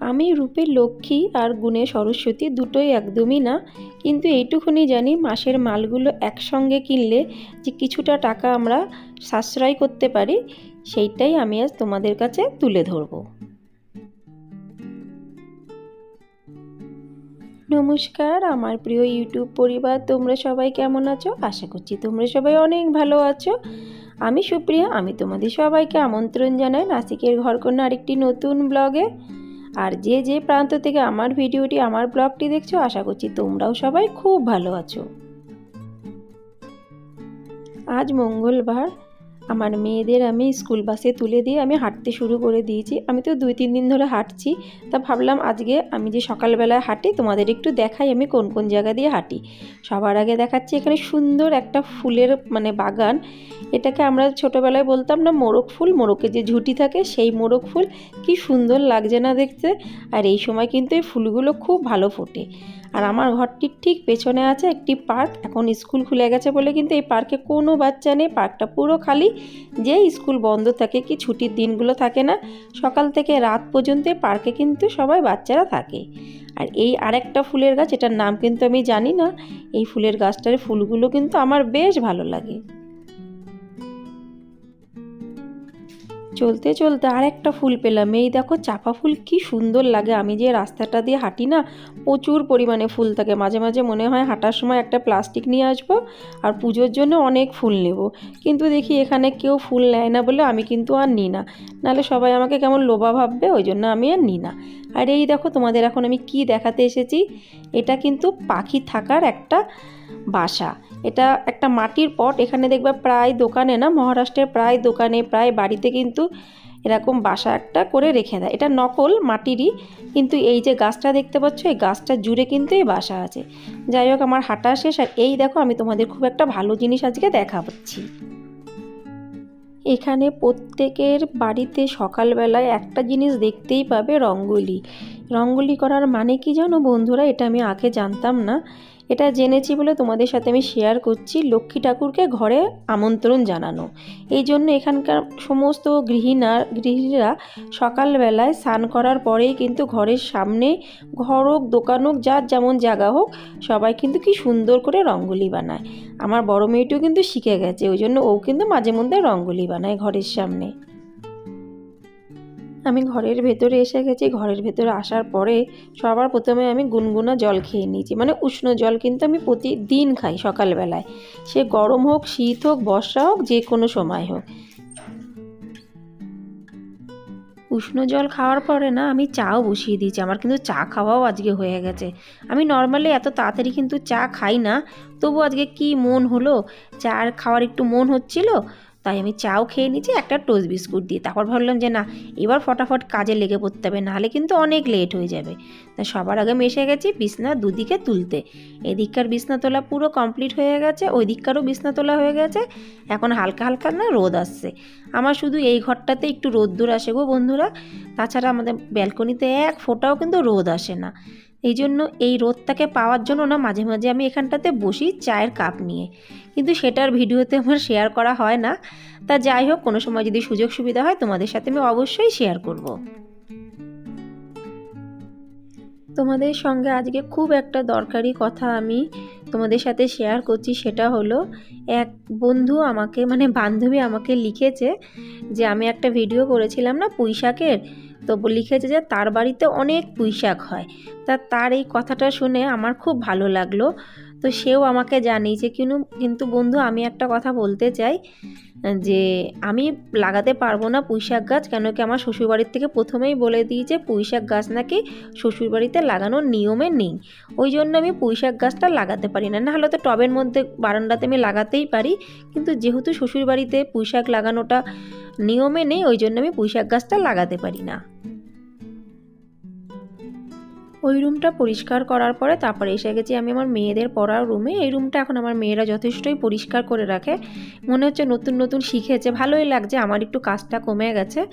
আমি, রূপে, লক্ষ্মী আর গুণে সরস্বতী দুটোই একদমই না। কিন্তু এইটুকুনি জানি, মাসের মালগুলো একসঙ্গে কিনলে যে কিছুটা টাকা আমরা সাশ্রয় করতে পারি, সেইটাই আমি আজ তোমাদের কাছে তুলে ধরবো। নমস্কার, আমার প্রিয় ইউটিউব পরিবার, তোমরা সবাই কেমন আছো? আশা করছি তোমরা সবাই অনেক ভালো আছো। আমি সুপ্রিয়া, আমি তোমাদের সবাইকে আমন্ত্রণ জানাই নাসিকের ঘরকন্যা আরেকটি নতুন ব্লগে। আর যে যে প্রান্ত থেকে আমার ভিডিওটি, আমার ব্লগটি দেখছ, আশা করছি তোমরাও সবাই খুব ভালো আছো। আজ মঙ্গলবার আমার মেয়েদের আমি স্কুল বাসে তুলে দিয়ে আমি হাঁটতে শুরু করে দিয়েছি। আমি তো দুই, তিন দিন ধরে হাঁটছি। তা ভাবলাম আজকে আমি যে সকালবেলায় হাঁটি, তোমাদের একটু দেখাই আমি কোন কোন জায়গা দিয়ে হাঁটি। সবার আগে দেখাচ্ছি এখানে সুন্দর একটা ফুলের মানে বাগান। এটাকে আমরা ছোটোবেলায় বলতাম না মোরগ ফুল মোরকে যে ঝুঁটি থাকে সেই মোরগ ফুল। কি সুন্দর লাগছে না দেখতে। আর এই সময় কিন্তু এই ফুলগুলো খুব ভালো ফোটে। আর আমার ঘরটির ঠিক পেছনে আছে একটি পার্ক। এখন স্কুল খুলে গেছে বলে কিন্তু এই পার্কে কোনো বাচ্চা নেই। পার্কটা পুরো খালি। যে স্কুল বন্ধ থাকে কি ছুটির দিনগুলো থাকে না, সকাল থেকে রাত পর্যন্ত পার্কে কিন্তু সবাই বাচ্চারা থাকে। আর এই আরেকটা ফুলের গাছ, এটার নাম কিন্তু আমি জানি না। এই ফুলের গাছটার ফুলগুলো কিন্তু আমার বেশ ভালো লাগে। চলতে চলতে আর একটা ফুল পেলাম। এই দেখো, চাপা ফুল কি সুন্দর লাগে। আমি যে রাস্তাটা দিয়ে হাঁটি না, প্রচুর পরিমাণে ফুল থাকে। মাঝে মাঝে মনে হয় হাঁটার সময় একটা প্লাস্টিক নিয়ে আসব আর পুজোর জন্য অনেক ফুল নেব। কিন্তু দেখি এখানে কেউ ফুল নেয় না বলে আমি কিন্তু আর নিই না। নাহলে সবাই আমাকে কেমন লোভা ভাববে, ওই জন্য আমি আর নিই না। আর এই দেখো তোমাদের এখন আমি কি দেখাতে এসেছি? এটা কিন্তু পাখি থাকার একটা বাসা। এটা একটা মাটির পট, এখানে দেখবে প্রায় দোকানে না, মহারাষ্ট্রের প্রায় দোকানে, প্রায় বাড়িতে কিন্তু এরকম বাসা একটা করে রেখে দেয়। এটা নকল মাটিরই, কিন্তু এই যে গাছটা দেখতে পাচ্ছ, এই গাছটা জুড়ে কিন্তু এই বাসা আছে। যাই হোক, আমার হাঁটা শেষ। আর এই দেখো, আমি তোমাদের খুব একটা ভালো জিনিস আজকে দেখা দেখাচ্ছি। এখানে প্রত্যেকের বাড়িতে সকালবেলায় একটা জিনিস দেখতেই পাবে রঙ্গোলি। রঙ্গোলি করার মানে কি জানো বন্ধুরা? এটা আমি আগে জানতাম না। এটা জেনেছি বলে তোমাদের সাথে আমি শেয়ার করছি। লক্ষ্মী ঠাকুরকে ঘরে আমন্ত্রণ জানানো। এই জন্য এখানকার সমস্ত গৃহিণা, গৃহিণীরা সকালবেলায় স্নান করার পরেই কিন্তু ঘরের সামনে ঘর হোক দোকান হোক যার যেমন জায়গা হোক, সবাই কিন্তু কি সুন্দর করে রঙ্গোলি বানায়। আমার বড় মেয়েটিও কিন্তু শিখে গেছে, ওই জন্য ও কিন্তু মাঝে মধ্যে রঙ্গোলি বানায় ঘরের সামনে। আমি ঘরের ভেতরে এসে গেছি। ঘরের ভেতরে আসার পরে সবার প্রথমে আমি গুনগুনা জল খেয়ে নিয়েছি। মানে উষ্ণ জল কিন্তু আমি প্রতিদিন খাই সকালবেলায়। সে গরম হোক, শীত হোক, বর্ষা হোক, যে কোনো সময় হোক। উষ্ণ জল খাওয়ার পরে না, আমি চাও বসিয়ে দিয়েছি। আমার কিন্তু চা খাওয়াও আজকে হয়ে গেছে। আমি নর্মালি এত তাড়াতাড়ি কিন্তু চা খাই না। তবু আজকে কি মন হলো? চা খাওয়ার একটু মন হচ্ছিল? তাই আমি চাও খেয়ে নিয়েছি একটা টোস্ট বিস্কুট দিয়ে। তারপর ভাবলাম যে না, এবার ফটাফট কাজে লেগে পড়তে হবে, নাহলে কিন্তু অনেক লেট হয়ে যাবে। তা সবার আগে মেশে গেছি বিছনা দুদিকে তুলতে। এদিককার বিছনা তোলা পুরো কমপ্লিট হয়ে গেছে ওই দিককারও বিছনা তোলা হয়ে গেছে। এখন হালকা হালকা না রোদ আসছে। আমার শুধু এই ঘরটাতে একটু রোদ্দুর আসে গো বন্ধুরা। তাছাড়া আমাদের ব্যালকনিতে এক ফোটাও কিন্তু রোদ আসে না। এই জন্য এই রোদটাকে পাওয়ার জন্য না মাঝে মাঝে আমি এখানটাতে বসি চায়ের কাপ নিয়ে। কিন্তু সেটার ভিডিওতে আমার শেয়ার করা হয় না। তা যাই হোক, কোনো সময় যদি সুযোগ সুবিধা হয় তোমাদের সাথে আমি অবশ্যই শেয়ার করব। তোমাদের সঙ্গে আজকে খুব একটা দরকারি কথা আমি তোমাদের সাথে শেয়ার করছি, সেটা হলো এক বন্ধু আমাকে মানে বান্ধবী আমাকে লিখেছে যে আমি একটা ভিডিও করেছিলাম না পুঁইশাকের তো লিখেছে যে তার বাড়িতে অনেক পুঁইশাক হয়। তা তার এই কথাটা শুনে আমার খুব ভালো লাগল। তো সেও আমাকে জানিয়েছে কিন্তু কিন্তু বন্ধু, আমি একটা কথা বলতে চাই। যে আমি লাগাতে পারব না পুঁইশাক গাছ, কেন কি আমার শ্বশুরবাড়ির থেকে প্রথমেই বলে দিয়েছে পুঁইশাক গাছ নাকি শ্বশুরবাড়িতে লাগানোর নিয়মে নেই। ওই জন্য আমি পুঁইশাক গাছটা লাগাতে পারি না। নাহলে তো টবের মধ্যে বারান্দাতে আমি লাগাতেই পারি। কিন্তু যেহেতু শ্বশুরবাড়িতে পুঁইশাক লাগানোটা নিয়মে নেই, ওই জন্য আমি পুঁইশাক গাছটা লাগাতে পারি না। ওই রুমটা পরিষ্কার করার পরে তারপরে এসে গেছি আমি আমার মেয়েদের পড়ার রুমে। এই রুমটা এখন আমার মেয়েরা যথেষ্টই পরিষ্কার করে রাখে। মনে হচ্ছে নতুন নতুন শিখেছে। ভালোই লাগছে, আমার একটু কাজটা কমে গেছে।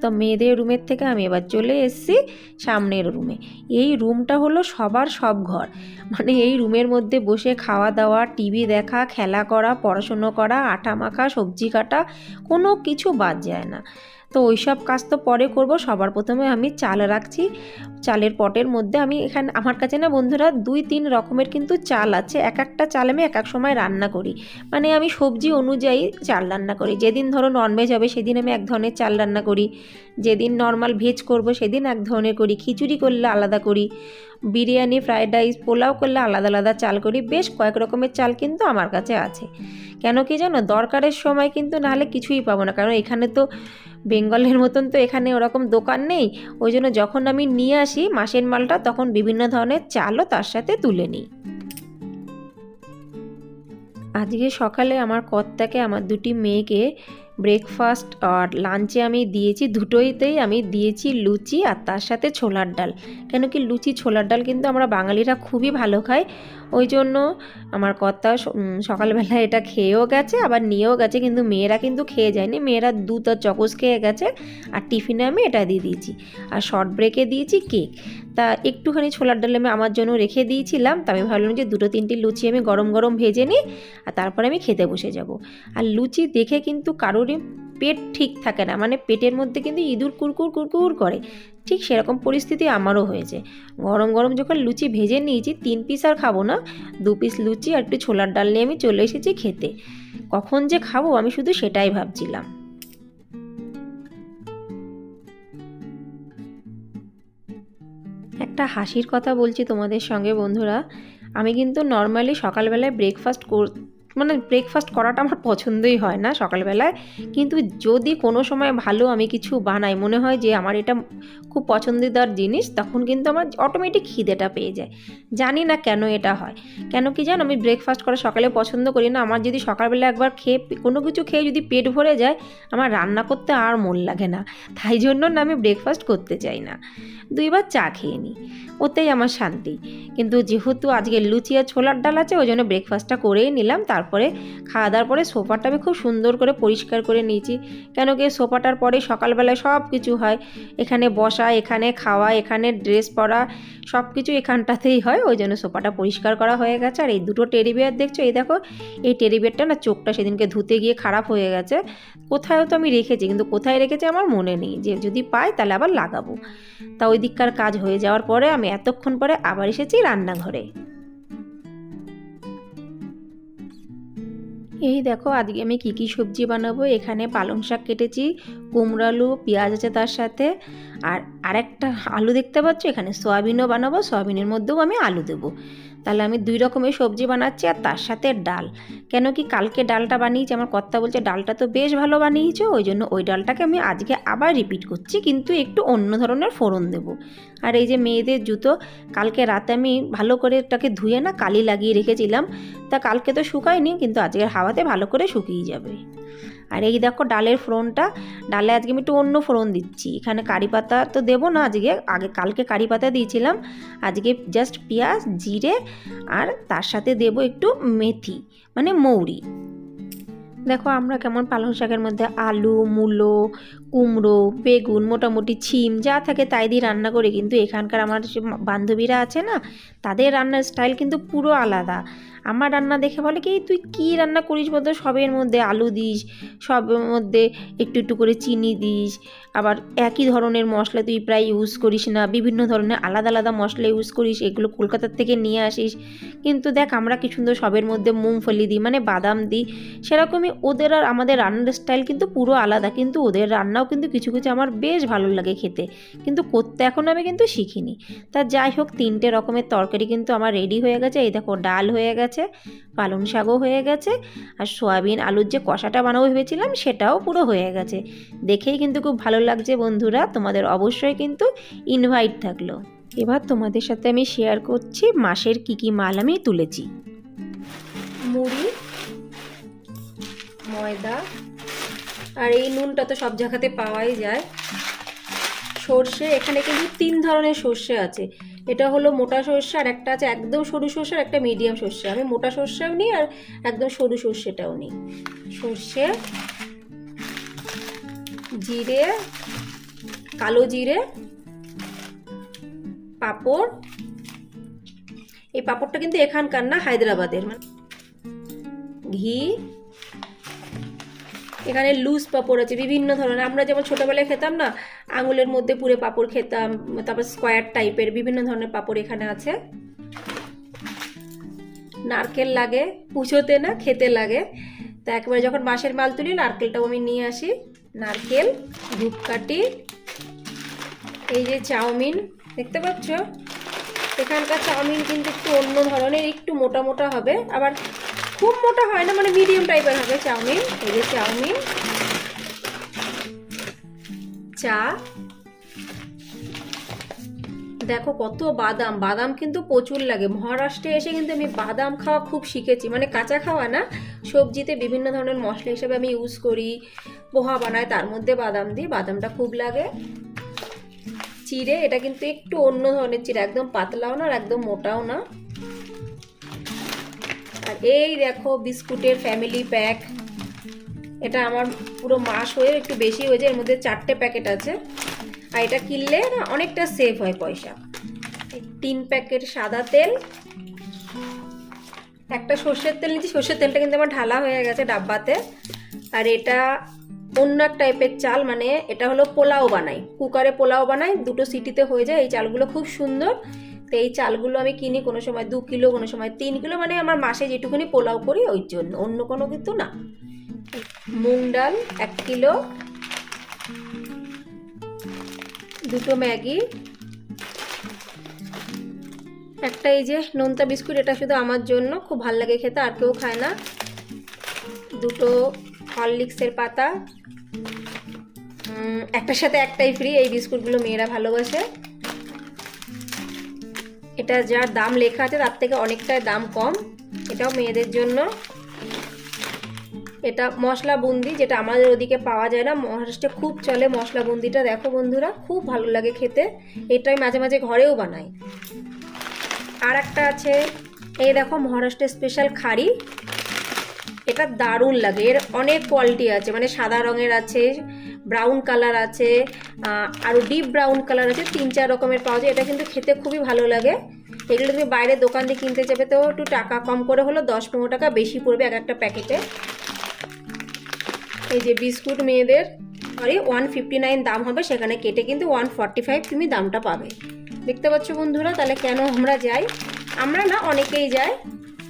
তো মেয়েদের রুমের থেকে আমি এবার চলে এসেছি সামনের রুমে। এই রুমটা হলো সবার সব ঘর। মানে এই রুমের মধ্যে বসে খাওয়া দাওয়া, টিভি দেখা, খেলা করা, পড়াশুনো করা, আটা মাখা, সবজি কাটা, কোনো কিছু বাদ যায় না। তো ওই সব কাজ তো পরে করব। সবার প্রথমে আমি চাল রাখছি। চালের পটের মধ্যে আমি এখানে, আমার কাছে না বন্ধুরা দুই তিন রকমের কিন্তু চাল আছে। এক একটা চাল আমি এক এক সময় রান্না করি। মানে আমি সবজি অনুযায়ী চাল রান্না করি। যেদিন ধরো ননভেজ হবে, সেদিন আমি এক ধরনের চাল রান্না করি। যেদিন নর্মাল ভেজ করব, সেদিন এক ধরনের করি। খিচুড়ি করলে আলাদা করি। বিরিয়ানি ফ্রায়েড রাইস পোলাও করলে আলাদা আলাদা চাল করি। বেশ কয়েক রকমের চাল কিন্তু আমার কাছে আছে। কেন কি জানো? দরকারের সময় কিন্তু নাহলে কিছুই পাবো না। কারণ এখানে তো বেঙ্গলের মতন তো এখানে ওরকম দোকান নেই। ওই জন্য যখন আমি নিয়ে আসি মাসের মালটা, তখন বিভিন্ন ধরনের চালও তার সাথে তুলে নিই। আজকে সকালে আমার কর্তাকে, আমার দুটি মেয়েকে ব্রেকফাস্ট আর লাঞ্চে আমি দিয়েছি দুটোইতেই আমি দিয়েছি লুচি আর তার সাথে ছোলার ডাল। কেন কি লুচি, ছোলার ডাল কিন্তু আমরা বাঙালিরা খুবই ভালো খাই। ওই জন্য আমার কর্তা সকালবেলা এটা খেয়েও গেছে, আবার নিয়েও গেছে, কিন্তু মেয়েরা কিন্তু খেয়ে যায়নি। মেয়েরা দুধ আর চকোস খেয়ে গেছে আর টিফিনে আমি এটা দিয়ে দিয়েছি। আর শর্ট ব্রেকে দিয়েছি কেক তা একটুখানি ছোলার ডাল আমি আমার জন্য রেখে দিয়েছিলাম, তা আমি ভাবলাম যে দুটো তিনটি লুচি আমি গরম গরম ভেজে নিই, আর তারপরে আমি খেতে বসে যাব। আর লুচি দেখে কিন্তু কারোরই পেট ঠিক থাকে না। মানে পেটের মধ্যে কিন্তু ইঁদুর কুরকুর কুরকুর করে। ঠিক সেরকম পরিস্থিতি আমারও হয়েছে। গরম গরম যখন লুচি ভেজে নিয়েছি, তিন পিস আর খাব না। দু পিস লুচি আর একটু ছোলার ডাল নিয়ে আমি চলে এসেছি খেতে। কখন যে খাব আমি শুধু সেটাই ভাবছিলাম। একটা হাসির কথা বলছি তোমাদের সঙ্গে বন্ধুরা। আমি কিন্তু নর্মালি সকালবেলায় ব্রেকফাস্ট কর মানে ব্রেকফাস্ট করাটা আমার পছন্দই হয় না সকালবেলায়। কিন্তু যদি কোনো সময় ভালো আমি কিছু বানাই, মনে হয় যে আমার এটা খুব পছন্দিদার জিনিস, তখন কিন্তু আমার অটোমেটিক খিদেটা পেয়ে যায়। জানি না কেন এটা হয়। কেন কি জানো? আমি ব্রেকফাস্ট করা সকালে পছন্দ করি না। আমার যদি সকালবেলা একবার খেয়ে, কোনো কিছু খেয়ে যদি পেট ভরে যায়, আমার রান্না করতে আর মন লাগে না। তাই জন্য না আমি ব্রেকফাস্ট করতে চাই না। দুইবার চা খেয়ে নিই। ওতেই আমার শান্তি। কিন্তু যেহেতু আজকে লুচি আর ছোলার ডাল আছে, ওই জন্য ব্রেকফাস্টটা করেই নিলাম। তারপরে খাওয়া দাওয়ার পরে সোফাটা আমি খুব সুন্দর করে পরিষ্কার করে নিয়েছি। কেন কি সোফাটার পরে সকালবেলায় সব কিছু হয়। এখানে বসা, এখানে খাওয়া, এখানে ড্রেস পরা সব কিছু এখানটাতেই হয়। ওই জন্য সোফাটা পরিষ্কার করা হয়ে গেছে আর এই দুটো টেডি বিয়ার দেখছ? এই দেখো, এই টেডি বিয়ারটা না চোখটা সেদিনকে ধুতে গিয়ে খারাপ হয়ে গেছে। কোথায়ও তো আমি রেখেছি, কিন্তু কোথায় রেখেছি আমার মনে নেই। যে যদি পাই তাহলে আবার লাগাবো। তা ওই দিককার কাজ হয়ে যাওয়ার পরে আমি এতক্ষণ পরে আবার এসেছি রান্নাঘরে। এই দেখো, আজকে আমি কী কী সবজি বানাবো? এখানে পালং শাক কেটেছি, কুমড়ো আলু, পেঁয়াজ আছে তার সাথে, আর আরেকটা আলু দেখতে পাচ্ছ? এখানে সয়াবিনও বানাবো, সয়াবিনের মধ্যেও আমি আলু দেবো। তাহলে আমি দুই রকমের সবজি বানাচ্ছি আর তার সাথে ডাল। কেন কি কালকে ডালটা বানিয়েছি, আমার কর্তা বলছে, ডালটা তো বেশ ভালো বানিয়েছো, ওই জন্য ওই ডালটাকে আমি আজকে আবার রিপিট করছি, কিন্তু একটু অন্য ধরনের ফোড়ন দেব। আর এই যে মেয়েদের জুতো, কালকে রাতে আমি ভালো করে এটাকে ধুয়ে না কালি লাগিয়ে রেখেছিলাম। তা কালকে তো শুকায়নি, কিন্তু আজকের হাওয়াতে ভালো করে শুকিয়ে যাবে। আর এই দেখো ডালের ফোড়নটা, ডালে আজকে আমি একটু অন্য ফোড়ন দিচ্ছি। এখানে কারি পাতা তো দেবো না, আজকে, আগে কালকে কারি পাতা দিয়েছিলাম। আজকে জাস্ট পেঁয়াজ, জিরে আর তার সাথে দেব একটু মেথি মানে মৌরি। দেখো আমরা কেমন পালং শাকের মধ্যে আলু, মূলো, কুমড়ো, বেগুন, মোটামুটি ছিম, যা থাকে তাই দিয়ে রান্না করি। কিন্তু এখানকার আমার বান্ধবীরা আছে না, তাদের রান্নার স্টাইল কিন্তু পুরো আলাদা। আমার রান্না দেখে বলে কি তুই কী রান্না করিস বলতো? সবের মধ্যে আলু দিস, সবের মধ্যে একটু একটু করে চিনি দিস, আবার একই ধরনের মশলা তুই প্রায় ইউজ করিস না, বিভিন্ন ধরনের আলাদা আলাদা মশলা ইউজ করিস, এগুলো কলকাতার থেকে নিয়ে আসিস। কিন্তু দেখ, আমরা কি সুন্দর সবের মধ্যে মুংফলি দিই মানে বাদাম দিই, সেরকমই ওদের আর আমাদের রান্নার স্টাইল কিন্তু পুরো আলাদা, কিন্তু ওদের রান্নাও কিন্তু কিছু কিছু আমার বেশ ভালো লাগে খেতে। কিন্তু করতে এখন আমি কিন্তু শিখিনি। তা যাই হোক, তিনটে রকমের তরকারি কিন্তু আমার রেডি হয়ে গেছে, এই দেখো, ডাল হয়ে গেছে পালং শাকও হয়ে গেছে, আর সোয়াবিন আলুর যে কষাটা বানাবো ভেবেছিলাম সেটাও পুরো হয়ে গেছে। দেখেই কিন্তু খুব ভালো লাগছে বন্ধুরা, তোমাদের অবশ্যই কিন্তু ইনভাইট থাকল। এবার তোমাদের সাথে আমি শেয়ার করছি মাসের কী কী মাল আমি তুলেছি। মুড়ি, ময়দা, আর এই নুনটা তো সব জায়গাতে পাওয়াই যায়। সর্ষে, এখানে কিন্তু তিন ধরনের সর্ষে আছে। এটা হলো মোটা সর্ষে আর একটা আছে একদম সরু সর্ষে আর একটা মিডিয়াম সর্ষে। আমি মোটা সর্ষেও নিই আর একদম সরু সর্ষেটাও নিই। সর্ষে, জিরে, কালো জিরে, পাপড়। এই পাপড়টা কিন্তু এখানকার না, হায়দ্রাবাদের। মানে ঘি, এখানে লুজ পাপড় আছে, বিভিন্ন ধরনের। আমরা যেমন ছোটোবেলায় খেতাম না আঙুলের মধ্যে পুরে পাপড় খেতাম, তারপর স্কোয়ার টাইপের বিভিন্ন ধরনের পাপড় এখানে আছে। নারকেল লাগে পুজোতে না, খেতে লাগে। তা একবারে যখন বাঁশের মাল তুলি নারকেলটাও আমি নিয়ে আসি। নারকেল, ধূপকাঠি, এই যে চাউমিন, দেখতে পাচ্ছ? এখানকার চাউমিন কিন্তু একটু অন্য ধরনের, একটু মোটা মোটা হবে। আবার খুব মোটা হয় না মানে মিডিয়াম টাইপের হবে চাউমিন। এই যে চাউমিন। চা। দেখো কত বাদাম। বাদাম কিন্তু প্রচুর লাগে। মহারাষ্ট্রে এসে কিন্তু আমি বাদাম খাওয়া খুব শিখেছি। মানে কাঁচা খাওয়া না, সবজিতে বিভিন্ন ধরনের মশলা হিসেবে আমি ইউজ করি। পোহা বানাই তার মধ্যে বাদাম দিই, বাদামটা খুব লাগে। চিড়ে, এটা কিন্তু একটু অন্য ধরনের চিড়ে, একদম পাতলাও না আর একদম মোটাও না। আর এই দেখো বিস্কুটের ফ্যামিলি প্যাক এটা আমার পুরো মাস হয়ে একটু বেশি হয়ে যায়, এর মধ্যে চারটে প্যাকেট আছে। আর এটা কিনলে না অনেকটা সেভ হয় পয়সা। তিন প্যাকেট সাদা তেল, একটা সর্ষের তেল নিচ্ছি সর্ষের তেলটা কিন্তু আমার ঢালা হয়ে গেছে ডাব্বাতে। আর এটা অন্য এক টাইপের চাল মানে এটা হলো পোলাও বানাই। কুকারে পোলাও বানাই, দুটো সিটিতে হয়ে যায়। এই চালগুলো খুব সুন্দর। তো এই চালগুলো আমি কিনি কোনো সময় দু কিলো, কোনো সময় তিন কিলো মানে আমার মাসে যেটুকুনি পোলাও করি, ওই জন্য। অন্য কোনো কিন্তু না। মুগ ডাল, এক কিলো। দুটো ম্যাগি। একটা এই যে নোনতা বিস্কুট, এটা শুধু আমার জন্য, খুব ভালো লাগে খেতে, আর কেউ খায় না। দুটো হরলিক্সের পাতা। একটার সাথে একটাই ফ্রি এই বিস্কুটগুলো মেয়েরা ভালোবাসে। এটা যার দাম লেখা আছে, তার থেকে অনেকটাই দাম কম। এটাও মেয়েদের জন্য। এটা মশলা বুন্দি, যেটা আমাদের ওদিকে পাওয়া যায় না। মহারাষ্ট্রে খুব চলে মশলা বুন্দিটা। দেখো বন্ধুরা, খুব ভালো লাগে খেতে। এটাই মাঝে মাঝে ঘরেও বানাই। আর একটা আছে, এই দেখো মহারাষ্ট্রের স্পেশাল খাড়ি। এটা দারুণ লাগে। এর অনেক কোয়ালিটি আছে। মানে সাদা রঙের আছে ব্রাউন কালার আছে আরও ডিপ ব্রাউন কালার আছে। তিন, চার রকমের পাওয়া যায়। এটা কিন্তু খেতে খুবই ভালো লাগে। এগুলো তুমি বাইরে দোকান দিয়ে কিনতে যাবে তো একটু টাকা কম করে হলো দশ, পনেরো টাকা বেশি পড়বে এক একটা প্যাকেটে। এই যে বিস্কুট মেয়েদের সরি ওয়ান ফিফটি নাইন দাম হবে, সেখানে কেটে কিন্তু ওয়ান ফর্টি ফাইভ তুমি দামটা পাবে। দেখতে পাচ্ছ বন্ধুরা, তাহলে কেন আমরা যাই? আমরা না, অনেকেই যাই।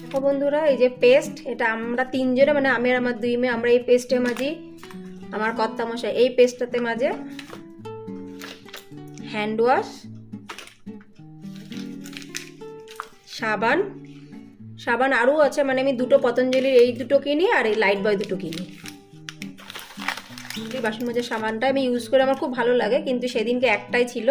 দেখো বন্ধুরা, এই যে পেস্ট এটা আমরা তিনজনে মানে আমি আর আমার দুই মেয়ে, আমরা এই পেস্টে মাঝি আমার কর্তা মশাই এই পেস্টটাতে মাঝে হ্যান্ড ওয়াশ সাবান সাবান আরও আছে মানে আমি দুটো পতঞ্জলির এই দুটো কিনি আর এই লাইট বয় দুটো কিনি। বাসন মাজার সাবানটা আমি ইউজ করে আমার খুব ভালো লাগে, কিন্তু সেদিনকে একটাই ছিল।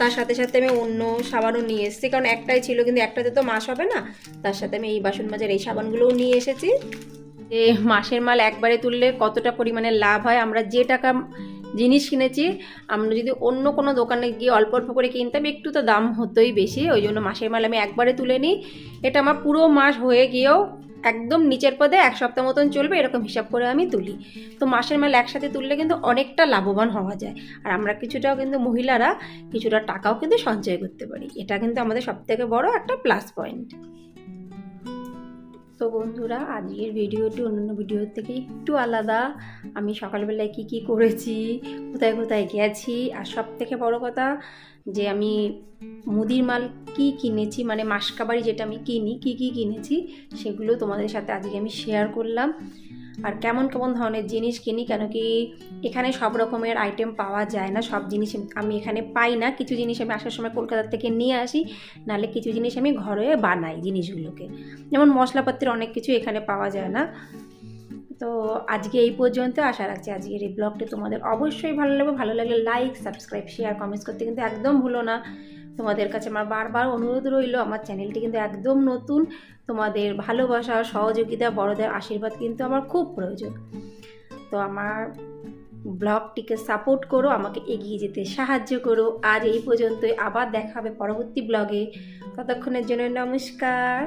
তার সাথে সাথে আমি অন্য সাবানও নিয়ে এসেছি, কারণ একটাই ছিল, কিন্তু একটাতে তো মাস হবে না। তার সাথে আমি এই বাসন মাজার এই সাবানগুলোও নিয়ে এসেছি। যে মাসের মাল একবারে তুললে কতটা পরিমাণে লাভ হয়, আমরা যে টাকা জিনিস কিনেছি, আমরা যদি অন্য কোনো দোকানে গিয়ে অল্প অল্প করে কিনতাম, একটু তো দাম হতোই বেশি, ওই জন্য মাসের মাল আমি একবারে তুলে নিই। এটা আমার পুরো মাস হয়ে গিয়েও একদম নিচের পদে এক সপ্তাহ মতন চলবে, এরকম হিসাব করে আমি তুলি। তো মাসের মাল একসাথে তুললে কিন্তু অনেকটা লাভবান হওয়া যায়। আর আমরা কিছুটাও কিন্তু মহিলারা কিছুটা টাকাও কিন্তু সঞ্চয় করতে পারি। এটা কিন্তু আমাদের সবথেকে বড় একটা প্লাস পয়েন্ট তো বন্ধুরা, আজকের ভিডিওটি অন্যান্য ভিডিওর থেকে একটু আলাদা। আমি সকালবেলায় কি কি করেছি, কোথায় কোথায় গেছি, আর সব থেকে বড়ো কথা যে আমি মুদির মাল কি কিনেছি মানে মাসকাবারি যেটা আমি কিনি, কি কি কিনেছি, সেগুলো তোমাদের সাথে আজকে আমি শেয়ার করলাম। আর কেমন কেমন ধরনের জিনিস কিনি, কেন কি এখানে সব রকমের আইটেম পাওয়া যায় না, সব জিনিস আমি এখানে পাই না। কিছু জিনিস আমি আসার সময় কলকাতা থেকে নিয়ে আসি, নাহলে কিছু জিনিস আমি ঘরে বানাই জিনিসগুলোকে। যেমন মশলাপাতির অনেক কিছু এখানে পাওয়া যায় না। তো আজকে এই পর্যন্ত আশা রাখছি আজকের এই ব্লগটি তোমাদের অবশ্যই ভালো লাগবে। ভালো লাগলে লাইক সাবস্ক্রাইব শেয়ার কমেন্টস করতে কিন্তু একদম ভুলো না। তোমাদের কাছে আমার বারবার অনুরোধ রইল, আমার চ্যানেলটি কিন্তু একদম নতুন। তোমাদের ভালোবাসা, সহযোগিতা, বড়দের আশীর্বাদ কিন্তু আমার খুব প্রয়োজন। তো আমার ব্লগটিকে সাপোর্ট করো, আমাকে এগিয়ে যেতে সাহায্য করো। আজ এই পর্যন্তই, আবার দেখা হবে পরবর্তী ব্লগে। ততক্ষণের জন্য নমস্কার।